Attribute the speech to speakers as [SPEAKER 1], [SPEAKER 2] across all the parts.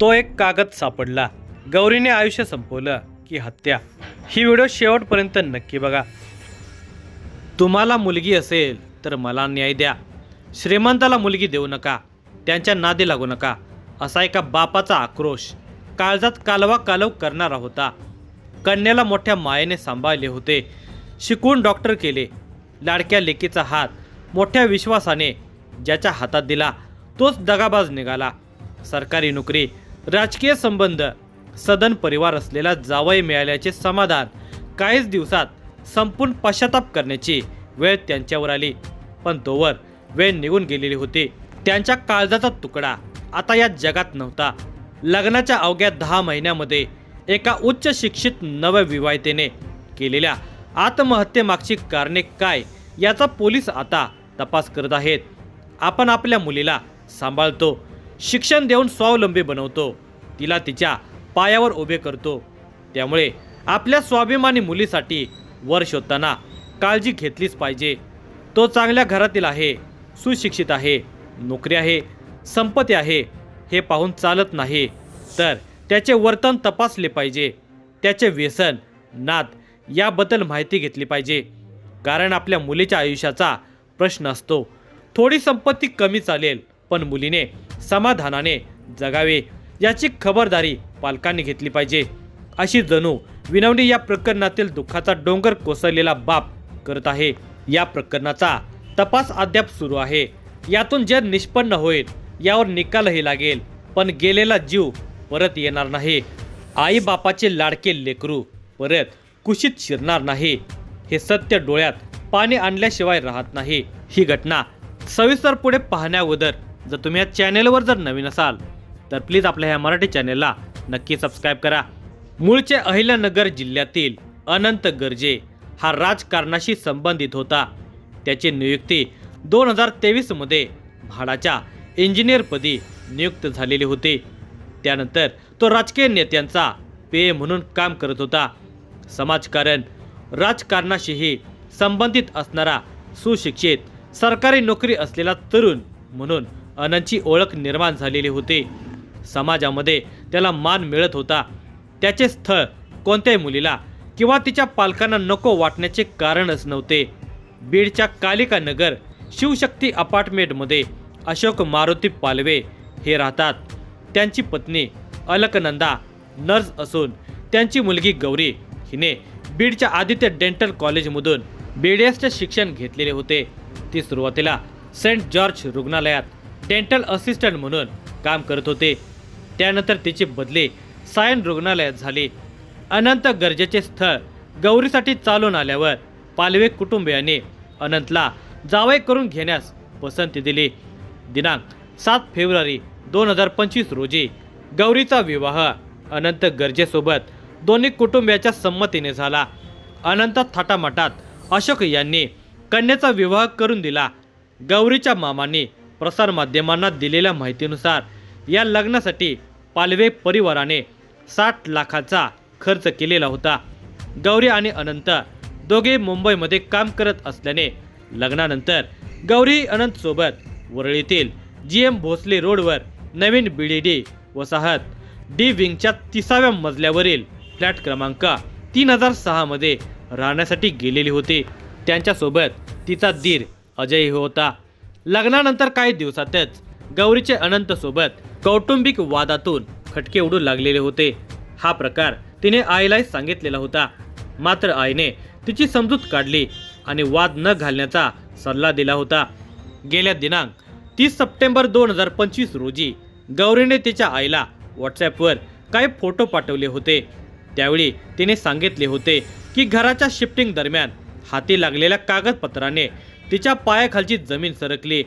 [SPEAKER 1] तो एक कागद सापडला. गौरीने आयुष्य संपवलं की हत्या. ही व्हिडिओ शेवटपर्यंत नक्की बघा. तुम्हाला मुलगी असेल तर मला न्याय द्या. श्रीमंताला मुलगी देऊ नका. त्यांच्या नादी लागू नका. असा एका बापाचा आक्रोश काळजात कालवा कालव करणारा होता. कन्याला मोठ्या मायेने सांभाळले होते. शिकून डॉक्टर केले. लाडक्या लेकीचा हात मोठ्या विश्वासाने ज्याच्या हातात दिला तोच दगाबाज निघाला. सरकारी नोकरी राजकीय संबंध सदन परिवार असलेला जावई मिळाल्याचे समाधान काहीच दिवसात संपूर्ण पश्चाताप करण्याची वेळ त्यांच्यावर आली. पण तोवर वेळ निघून गेलेली होती. त्यांच्या काळजाचा तुकडा आता या जगात नव्हता. लग्नाच्या अवघ्या दहा महिन्यामध्ये एका उच्च शिक्षित नवविवाहितेने केलेल्या आत्महत्येमागची कारणे काय याचा पोलीस आता तपास करत आहेत. आपण आपल्या मुलीला सांभाळतो शिक्षण देऊन स्वावलंबी बनवतो. तिला तिच्या पायावर उभे करतो. त्यामुळे आपल्या स्वाभिमानी मुलीसाठी वर शोधताना काळजी घेतलीच पाहिजे. तो चांगल्या घरातील आहे सुशिक्षित आहे नोकरी आहे संपत्ती आहे हे पाहून चालत नाही. तर त्याचे वर्तन तपासले पाहिजे. त्याचे व्यसन नाद याबद्दल माहिती घेतली पाहिजे. कारण आपल्या मुलीच्या आयुष्याचा प्रश्न असतो. थोडी संपत्ती कमी चालेल पण मुलीने समाधानाने जगावे. याची खबरदारी पालकांनी घेतली पाहिजे. अशी जणू विनवणी या प्रकरणातील दुःखाचा डोंगर कोसळलेला बाप करत आहे. या प्रकरणाचा तपास अद्याप सुरू आहे. यातून जे निष्पन्न होईल यावर निकालही लागेल पण गेलेला जीव परत येणार नाही. आई बापाचे लाडके लेकरू परत कुशीत शिरणार नाही. हे सत्य डोळ्यात पाणी आणल्याशिवाय राहत नाही. ही घटना सविस्तर पुढे पाहण्याअगोदर जर तुम्ही या चॅनेलवर जर नवीन असाल तर प्लीज आपल्या ह्या मराठी चॅनेलला नक्की सबस्क्राईब करा. मूळचे अहिल्यानगर जिल्ह्यातील अनंत गर्जे हा राजकारणाशी संबंधित होता. त्याची नियुक्ती दोन हजार तेवीसमध्ये म्हाडाच्या इंजिनियरपदी नियुक्त झालेली होती. त्यानंतर तो राजकीय नेत्यांचा पेय म्हणून काम करत होता. समाजकारण राजकारणाशीही संबंधित असणारा सुशिक्षित सरकारी नोकरी असलेला तरुण म्हणून अनंतची ओळख निर्माण झालेली होती. समाजामध्ये त्याला मान मिळत होता. त्याचे स्थळ कोणत्याही मुलीला किंवा तिच्या पालकांना नको वाटण्याचे कारणच नव्हते. बीडच्या कालिका नगर शिवशक्ती अपार्टमेंटमध्ये अशोक मारुती पालवे हे राहतात. त्यांची पत्नी अलकनंदा नर्स असून त्यांची मुलगी गौरी हिने बीडच्या आदित्य डेंटल कॉलेजमधून बी डी एसचे शिक्षण घेतलेले होते. ती सुरुवातीला सेंट जॉर्ज रुग्णालयात डेंटल असिस्टंट म्हणून काम करत होते. त्यानंतर तिचे बदले सायन रुग्णालयात झाले. अनंत गरजेचे स्थळ गौरीसाठी चालून आल्यावर पालवे कुटुंबियांनी अनंतला जावई करून घेण्यास पसंती दिली. दिनांक सात फेब्रुवारी दोन हजार पंचवीस रोजी गौरीचा विवाह अनंत गरजेसोबत दोन्ही कुटुंबियाच्या संमतीने झाला. अनंत थाटामाटात अशोक यांनी कन्याचा विवाह करून दिला. गौरीच्या मामांनी प्रसारमाध्यमांना दिलेल्या माहितीनुसार या लग्नासाठी पालवे परिवाराने साठ लाखाचा खर्च केलेला होता. गौरी आणि अनंत दोघे मुंबईमध्ये काम करत असल्याने लग्नानंतर गौरी अनंतसोबत वरळीतील जी एम भोसले रोडवर नवीन बी डी डी वसाहत डी विंगच्या तिसाव्या मजल्यावरील फ्लॅट क्रमांक तीन हजार सहामध्ये राहण्यासाठी गेलेली होती. त्यांच्यासोबत तिचा दीर अजयही होता. लग्नानंतर काही दिवसातच गौरीचे अनंतसोबत कौटुंबिक वादातून खटके उडू लागलेले होते. हा प्रकार तिने आईलाही सांगितलेला होता. मात्र आईने तिची समजूत काढली आणि वाद न घालण्याचा सल्ला दिला होता. गेल्या दिनांक तीस सप्टेंबर दोन हजार पंचवीस रोजी गौरीने तिच्या आईला व्हॉट्सॲपवर काही फोटो पाठवले होते. त्यावेळी तिने सांगितले होते की घराच्या शिफ्टिंग दरम्यान हाती लागलेल्या कागदपत्राने तिच्या पायाखालची जमीन सरकली.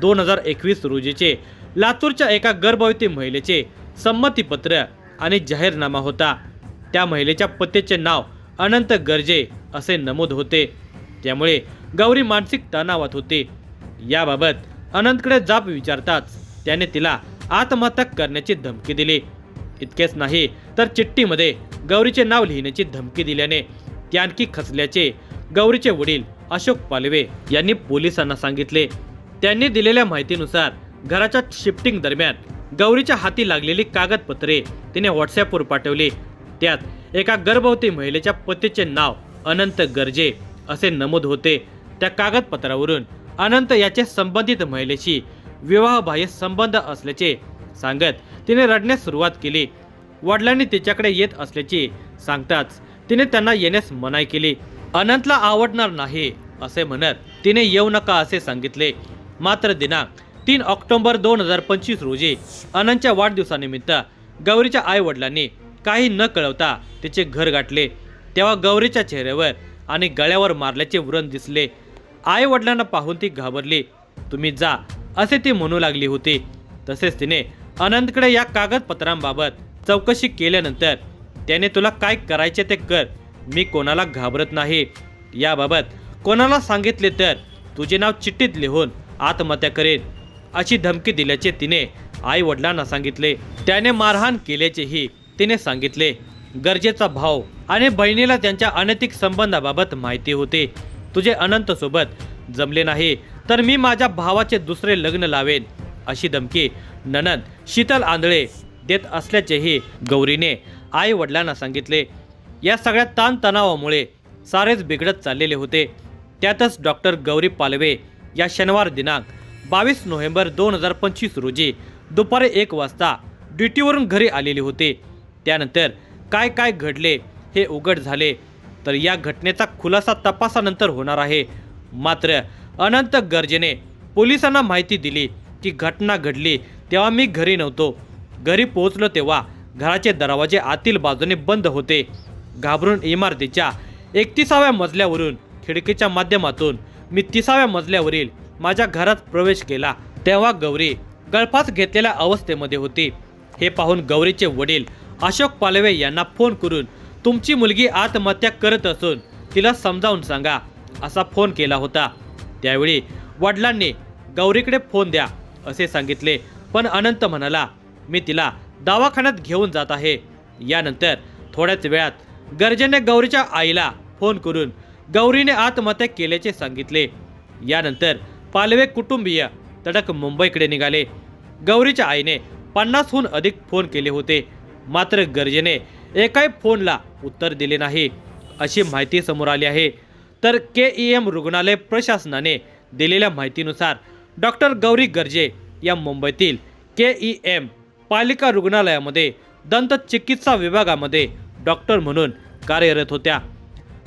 [SPEAKER 1] दोन हजार एकवीस रोजीचे लातूरच्या एका गर्भवती महिलेचे संमतीपत्र आणि जाहीरनामा होता. त्या महिलेच्या पत्तेचे नाव अनंत गर्जे असे नमूद होते. त्यामुळे गौरी मानसिक तणावात होती. याबाबत अनंतकडे जाब विचारताच त्याने तिला आत्महत्या करण्याची धमकी दिली. इतकेच नाही तर चिठ्ठीमध्ये गौरीचे नाव लिहिण्याची धमकी दिल्याने ती आणखी खचल्याचे गौरीचे वडील अशोक पालवे यांनी पोलिसांना सांगितले. त्यांनी दिलेल्या माहितीनुसार घराच्या शिफ्टिंग दरम्यान गौरीच्या हाती लागलेली कागदपत्रे तिने व्हॉट्सॲपवर पाठवली. त्यात एका गर्भवती महिलेच्या पतीचे नाव अनंत गर्जे असे नमूद होते. त्या कागदपत्रावरून अनंत याचे संबंधित महिलेशी विवाहबाह्य संबंध असल्याचे सांगत तिने रडण्यास सुरुवात केली. वडिलांनी तिच्याकडे येत असल्याचे सांगताच तिने त्यांना येण्यास मनाई केली. अनंतला आवडणार नाही असे म्हणत तिने येऊ नका असे सांगितले. मात्र दिनांक तीन ऑक्टोबर दोन हजार पंचवीस रोजी अनंतच्या वाढदिवसानिमित्त गौरीच्या आईवडिलांनी काही न कळवता तिचे घर गाठले. तेव्हा गौरीच्या चेहऱ्यावर आणि गळ्यावर मारल्याचे व्रण दिसले. आईवडिलांना पाहून ती घाबरली. तुम्ही जा असे ती म्हणू लागली होती. तसेच तिने अनंतकडे या कागदपत्रांबाबत चौकशी केल्यानंतर त्याने तुला काय करायचे ते कर. मी कोणाला घाबरत नाही. याबाबत कोणाला सांगितले तर तुझे नाव चिठ्ठीत लिहून आत्महत्या करेन. अशी धमकी दिल्याचे तिने आई वडिलांना सांगितले. त्याने मारहाण केल्याचेही तिने सांगितले. गरजेचा भाव आणि बहिणीला त्यांच्या अनैतिक संबंधाबाबत माहिती होते. तुझे अनंत सोबत जमले नाही तर मी माझ्या भावाचे दुसरे लग्न लावेन अशी धमकी ननंद शीतल आंधळे देत असल्याचेही गौरीने आई वडिलांना सांगितले. या सगळ्या ताणतणावामुळे सारेच बिघडत चाललेले होते. त्यातच डॉक्टर गौरी पालवे या शनिवार दिनांक बावीस नोव्हेंबर दोन हजार पंचवीस रोजी दुपारी एक वाजता ड्युटीवरून घरी आलेली होते. त्यानंतर काय काय घडले हे उघड झाले. तर या घटनेचा खुलासा तपासानंतर होणार आहे. मात्र अनंत गर्जेने पोलिसांना माहिती दिली की घटना घडली तेव्हा मी घरी नव्हतो. घरी पोहोचलो तेव्हा घराचे दरवाजे आतील बाजूने बंद होते. घाबरून इमारतीच्या एकतीसाव्या मजल्यावरून खिडकीच्या माध्यमातून मी तिसाव्या मजल्यावरील माझ्या घरात प्रवेश केला. तेव्हा गौरी गळफास घेतलेल्या अवस्थेमध्ये होती. हे पाहून गौरीचे वडील अशोक पालवे यांना फोन करून तुमची मुलगी आत्महत्या करत असून तिला समजावून सांगा असा फोन केला होता. त्यावेळी वडिलांनी गौरीकडे फोन द्या असे सांगितले. पण अनंत म्हणाला मी तिला दवाखान्यात घेऊन जात आहे. यानंतर थोड्याच वेळात गर्जेने गौरीच्या आईला फोन करून गौरीने आत्महत्या केल्याचे सांगितले. यानंतर पालवे कुटुंबीय तडक मुंबईकडे निघाले. गौरीच्या आईने पन्नासहून अधिक फोन केले होते. मात्र गरजेने एकाही फोनला उत्तर दिले नाही अशी माहिती समोर आली आहे. तर के ई एम रुग्णालय प्रशासनाने दिलेल्या माहितीनुसार डॉक्टर गौरी गर्जे या मुंबईतील के ई एम पालिका रुग्णालयामध्ये दंत चिकित्सा विभागामध्ये डॉक्टर म्हणून कार्यरत होत्या.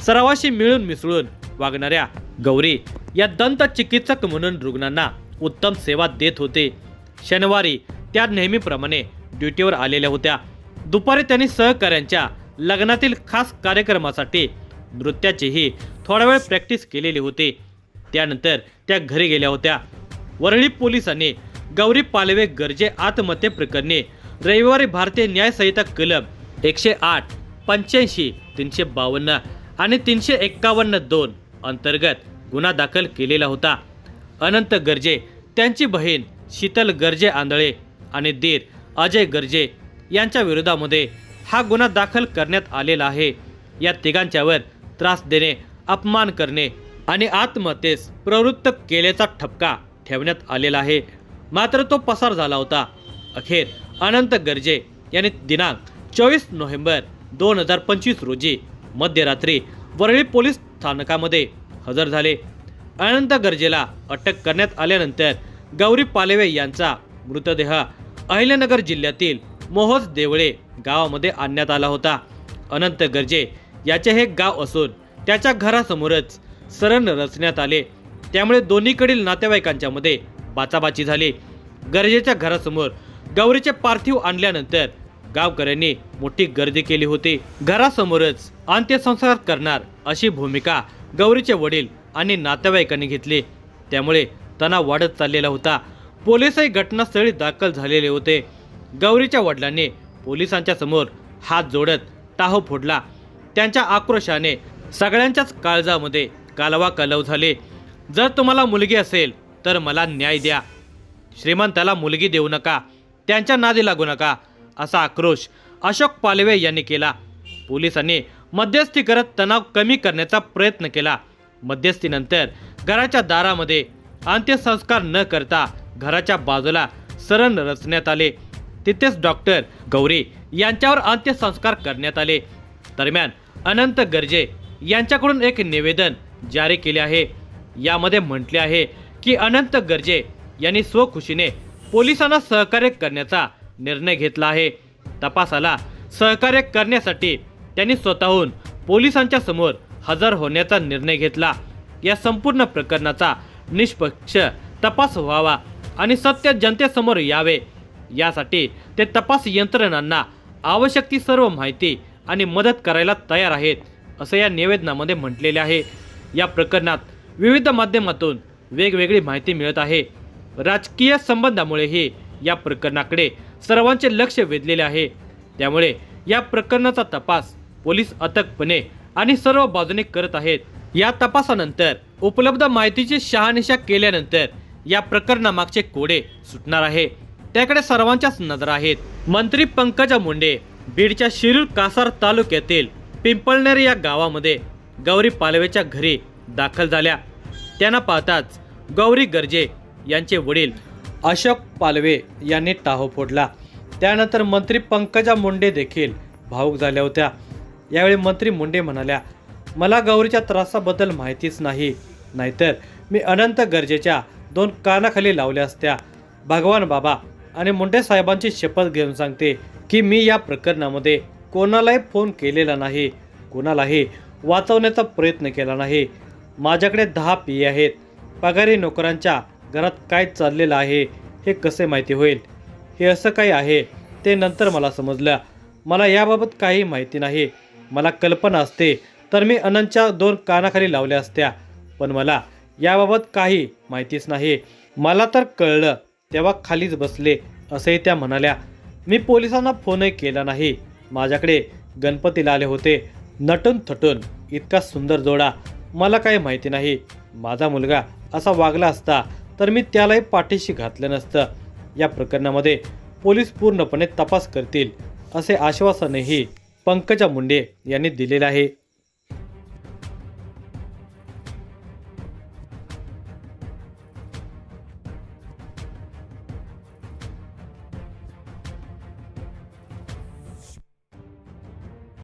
[SPEAKER 1] सरावाशी मिळून मिसळून वागणाऱ्या गौरी या दंत चिकित्सक म्हणून रुग्णांना उत्तम सेवा देत होते. शनिवारी त्या नेहमीप्रमाणे ड्युटीवर आलेल्या होत्या. दुपारी त्यांनी सहकाऱ्यांच्या लग्नातील खास कार्यक्रमासाठी नृत्याचीही थोडा वेळ प्रॅक्टिस केलेली होती. त्यानंतर त्या घरी गेल्या होत्या. वरळी पोलिसांनी गौरी पालवे गरजे आत्महत्ये प्रकरणी रविवारी भारतीय न्यायसंहिता कलम एकशे आठ पंच्याऐंशी तीनशे बावन्न आणि तीनशे एक्कावन्न दोन अंतर्गत गुन्हा दाखल केलेला होता. अनंत गर्जे त्यांची बहीण शीतल गर्जे आंधळे आणि दीर अजय गर्जे यांच्या विरोधामध्ये हा गुन्हा दाखल करण्यात आलेला आहे. या तिघांच्यावर त्रास देणे अपमान करणे आणि आत्महत्येस प्रवृत्त केल्याचा ठपका ठेवण्यात आलेला आहे. मात्र तो पसार झाला होता. अखेर अनंत गर्जे यांनी दिनांक चोवीस नोव्हेंबर दोन हजार पंचवीस रोजी मध्यरात्री वरळी पोलीस स्थानकामध्ये हजर झाले. अनंत गर्जेला अटक करण्यात आल्यानंतर गौरी पालवे यांचा मृतदेह अहिल्यानगर जिल्ह्यातील मोहोज देवळे गावामध्ये आणण्यात आला होता. अनंत गर्जे याचे हे गाव असून त्याच्या घरासमोरच सरण रचण्यात आले. त्यामुळे दोन्हीकडील नातेवाईकांच्या मध्ये बाचाबाची झाली. गरजेच्या घरासमोर गौरीचे पार्थिव आणल्यानंतर गावकऱ्यांनी मोठी गर्दी केली होती. घरासमोरच अंत्यसंस्कार करणार अशी भूमिका गौरीचे वडील आणि नातेवाईकांनी घेतली. त्यामुळे तणाव वाढत चाललेला होता. पोलीसही घटनास्थळी दाखल झालेले होते. गौरीच्या वडिलांनी पोलिसांच्या समोर हात जोडत टाहो फोडला. त्यांच्या आक्रोशाने सगळ्यांच्याच काळजामध्ये कालवा कलव झाले. जर तुम्हाला मुलगी असेल तर मला न्याय द्या. श्रीमंताला मुलगी देऊ नका. त्यांच्या नादी लागू नका असा आक्रोश अशोक पालवे यांनी केला. पोलिसांनी मध्यस्थी करत तणाव कमी करण्याचा प्रयत्न केला. मध्यस्थीनंतर घराच्या दारामध्ये अंत्यसंस्कार न करता घराच्या बाजूला सरण रचण्यात आले. तिथेच डॉक्टर गौरी यांच्यावर अंत्यसंस्कार करण्यात आले. दरम्यान अनंत गर्जे यांच्याकडून एक निवेदन जारी केले आहे. यामध्ये म्हटले आहे की अनंत गर्जे यांनी स्वखुशीने पोलिसांना सहकार्य करण्याचा निर्णय घेतला आहे. तपासाला सहकार्य करण्यासाठी त्यांनी स्वतःहून पोलिसांच्या समोर हजर होण्याचा निर्णय घेतला. या संपूर्ण प्रकरणाचा निष्पक्ष तपास व्हावा आणि सत्य जनतेसमोर यावे. यासाठी ते तपास यंत्रणांना आवश्यक ती सर्व माहिती आणि मदत करायला तयार आहेत असं या निवेदनामध्ये म्हटलेले आहे. या प्रकरणात विविध माध्यमातून वेगवेगळी माहिती मिळत आहे. राजकीय संबंधामुळेही या प्रकरणाकडे सर्वांचे लक्ष वेधलेले आहे. त्यामुळे या प्रकरणाचा तपास पोलीस अथकपणे आणि सर्व बाजूने करत आहेत. या तपासानंतर उपलब्ध माहितीची शहानिशा केल्यानंतर या प्रकरणामागचे कोडे सुटणार आहे. त्याकडे सर्वांच्याच नजर आहेत. मंत्री पंकजा मुंडे बीडच्या शिरूर कासार तालुक्यातील पिंपळनेर या गावामध्ये गौरी पालवेच्या घरी दाखल झाल्या. त्यांना पाहताच गौरी गर्जे यांचे वडील अशोक पालवे यांनी टाहो फोडला. त्यानंतर मंत्री पंकजा मुंडे देखील भाऊक झाल्या होत्या. यावेळी मंत्री मुंडे म्हणाल्या मला गौरीच्या त्रासाबद्दल माहितीच नाही. नाहीतर मी अनंत गरजेच्या दोन कानाखाली लावल्या असत्या. भगवान बाबा आणि मुंडे साहेबांची शपथ घेऊन सांगते की मी या प्रकरणामध्ये कोणालाही फोन केलेला नाही. कोणालाही वाचवण्याचा प्रयत्न केला नाही. माझ्याकडे दहा पी आहेत. पगारी नोकरांच्या घरात काय चाललेलं आहे हे कसे माहिती होईल? हे असं काही आहे ते नंतर मला समजलं. मला याबाबत काही माहिती नाही. मला कल्पना असते तर मी अनंतच्या दोन कानाखाली लावल्या असत्या. पण मला याबाबत काही माहितीच नाही. मला तर कळलं तेव्हा खालीच बसले असंही त्या म्हणाल्या. मी पोलिसांना फोनही केला नाही. माझ्याकडे गणपतीला आले होते. नटून थटून इतका सुंदर जोडा. मला काही माहिती नाही. माझा मुलगा असा वागला असता तर मी त्यालाही पाठीशी घातलं नसतं. या प्रकरणामध्ये पोलीस पूर्णपणे तपास करतील असे आश्वासनही पंकजा मुंडे यांनी दिलेला आहे.